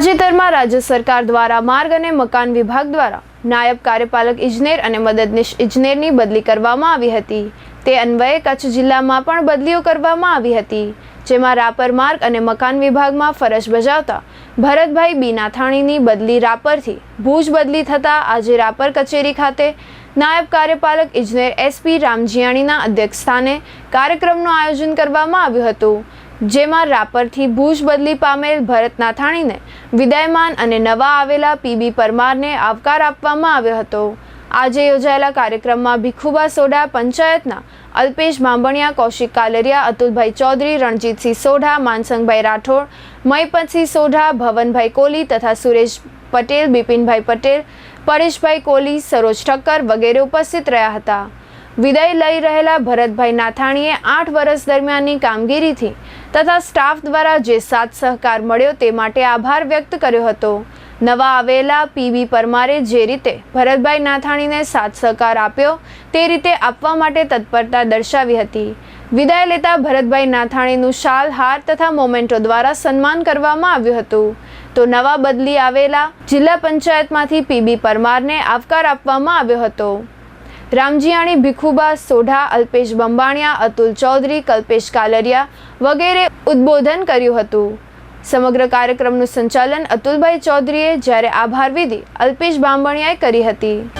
તાજેતરમાં રાજ્ય સરકાર દ્વારા માર્ગ અને મકાન વિભાગ દ્વારા નાયબ કાર્યપાલક ઇજનેર અને મદદનીશ ઇજનેરની બદલી કરવામાં આવી હતી. તે અન્વયે કચ્છ જિલ્લામાં પણ બદલીઓ કરવામાં આવી હતી, જેમાં રાપર માર્ગ અને મકાન વિભાગમાં ફરજ બજાવતા ભરતભાઈ બી નાથાણીની બદલી રાપરથી ભુજ બદલી થતાં આજે રાપર કચેરી ખાતે નાયબ કાર્યપાલક ઇજનેર એસપી રામજીયાણીના અધ્યક્ષસ્થાને કાર્યક્રમનું આયોજન કરવામાં આવ્યું હતું. જેમાં રાપરથી ભુજ બદલી પામેલ ભરત નાથાણીને વિદાયમાન અને નવા આવેલા પીબી પરમારને આવકાર આપવામાં આવ્યો હતો. આજે યોજાયેલા કાર્યક્રમમાં ભીખુબા સોઢા પંચાયતના અલ્પેશ માંબણિયા કૌશિક કાલરિયા, અતુલભાઈ ચૌધરી, રણજીતસિંહ સોઢા, માનસંગભાઈ રાઠોડ, મયપતસિંહ સોઢા, ભવનભાઈ કોલી તથા સુરેશ પટેલ, બિપિનભાઈ પટેલ, પરેશભાઈ કોલી, સરોજ ઠક્કર વગેરે ઉપસ્થિત રહ્યા હતા. વિદાય લઈ રહેલા ભરતભાઈ નાથાણીએ આઠ વર્ષ દરમિયાનની કામગીરીથી તથા સ્ટાફ દ્વારા જે સાથ સહકાર મળ્યો તે માટે આભાર વ્યક્ત કર્યો હતો. નવા આવેલા પીબી પરમારે જે રીતે ભરતભાઈ નાથાણીને સાથ સહકાર આપ્યો તે રીતે આપવા માટે તત્પરતા દર્શાવી હતી. વિદાય લેતા ભરતભાઈ નાથાણીનું શાલ, હાર તથા મોમેન્ટો દ્વારા સન્માન કરવામાં આવ્યું હતું. તો નવા બદલી આવેલા જિલ્લા પંચાયતમાંથી પીબી પરમારને આવકાર આપવામાં આવ્યો હતો. રામજીયાણી, ભીખુબા, સોઢા, અલ્પેશ બંબાણિયા, અતુલ ચૌધરી, કલ્પેશ કાલરિયા વગેરે ઉદ્બોધન કર્યું હતું. સમગ્ર કાર્યક્રમનું સંચાલન અતુલભાઈ ચૌધરીએ જ્યારે આભાર વિધિ અલ્પેશ બાંબણિયાએ કરી હતી.